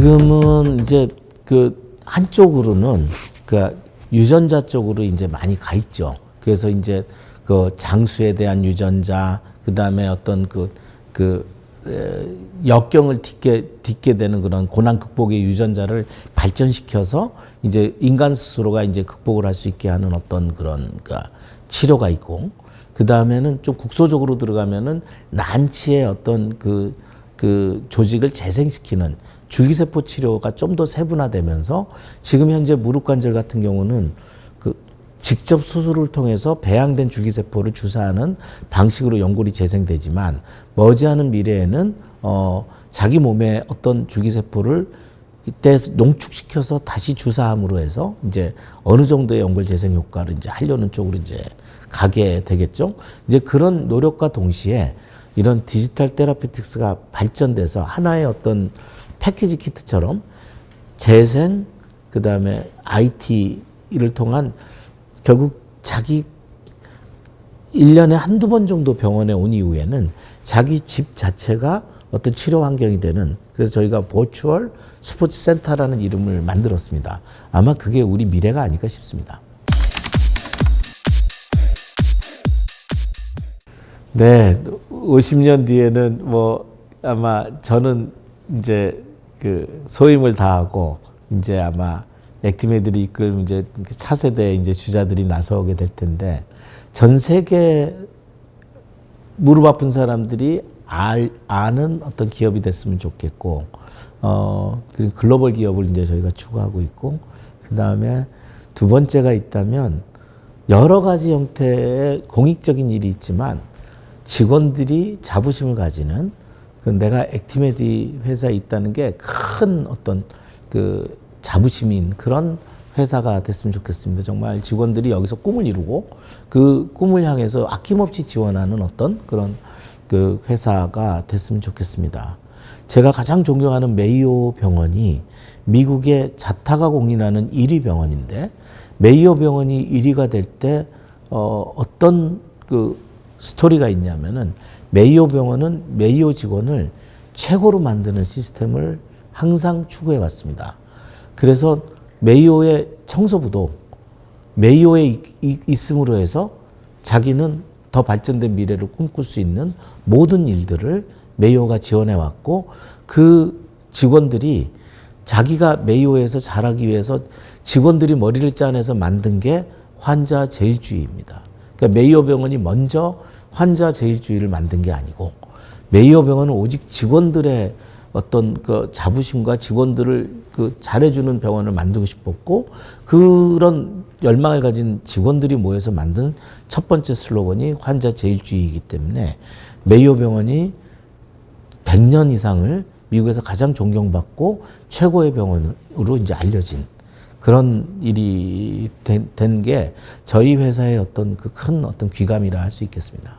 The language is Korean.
지금은 이제 그 한쪽으로는 그 유전자 쪽으로 이제 많이 가 있죠. 그래서 이제 그 장수에 대한 유전자, 그 다음에 어떤 그, 그, 에, 역경을 딛게, 딛게 되는 그런 고난 극복의 유전자를 발전시켜서 이제 인간 스스로가 이제 극복을 할 수 있게 하는 어떤 그런 그 치료가 있고, 그 다음에는 좀 국소적으로 들어가면은 난치의 어떤 그, 그 조직을 재생시키는 줄기세포 치료가 좀 더 세분화되면서 지금 현재 무릎 관절 같은 경우는 그 직접 수술을 통해서 배양된 줄기세포를 주사하는 방식으로 연골이 재생되지만 머지않은 미래에는 어 자기 몸에 어떤 줄기세포를 이때 농축시켜서 다시 주사함으로 해서 이제 어느 정도의 연골 재생 효과를 이제 하려는 쪽으로 이제 가게 되겠죠. 이제 그런 노력과 동시에 이런 디지털 테라피틱스가 발전돼서 하나의 어떤 패키지 키트처럼 재생 그 다음에 IT를 통한 결국 자기 일년에 한두 번 정도 병원에 온 이후에는 자기 집 자체가 어떤 치료 환경이 되는 그래서 저희가 버추얼 스포츠 센터라는 이름을 만들었습니다. 아마 그게 우리 미래가 아닐까 싶습니다. 네, 50년 뒤에는 뭐 아마 저는 이제 그 소임을 다하고 이제 아마 액티메들이 이끌 이제 그 차세대 이제 주자들이 나서게 될 텐데 전 세계 무릎 아픈 사람들이 알, 아는 어떤 기업이 됐으면 좋겠고 어 그리고 글로벌 기업을 이제 저희가 추구하고 있고 그 다음에 두 번째가 있다면 여러 가지 형태의 공익적인 일이 있지만 직원들이 자부심을 가지는 그 내가 액티메디 회사에 있다는 게 큰 어떤 그 자부심인 그런 회사가 됐으면 좋겠습니다. 정말 직원들이 여기서 꿈을 이루고 그 꿈을 향해서 아낌없이 지원하는 어떤 그런 그 회사가 됐으면 좋겠습니다. 제가 가장 존경하는 메이오 병원이 미국의 자타가 공인하는 1위 병원인데 메이오 병원이 1위가 될 때 어, 어떤 그 스토리가 있냐면은 메이오 병원은 메이오 직원을 최고로 만드는 시스템을 항상 추구해 왔습니다. 그래서 메이오의 청소부도 메이오에 있음으로 해서 자기는 더 발전된 미래를 꿈꿀 수 있는 모든 일들을 메이오가 지원해 왔고 그 직원들이 자기가 메이오에서 잘하기 위해서 직원들이 머리를 짜내서 만든 게 환자 제일주의입니다. 그러니까 메이오 병원이 먼저 환자 제일주의를 만든 게 아니고 메이오 병원은 오직 직원들의 어떤 그 자부심과 직원들을 그 잘해주는 병원을 만들고 싶었고 그런 열망을 가진 직원들이 모여서 만든 첫 번째 슬로건이 환자 제일주의이기 때문에 메이오 병원이 100년 이상을 미국에서 가장 존경받고 최고의 병원으로 이제 알려진 그런 일이 된 게 저희 회사의 어떤 그 큰 어떤 귀감이라 할 수 있겠습니다.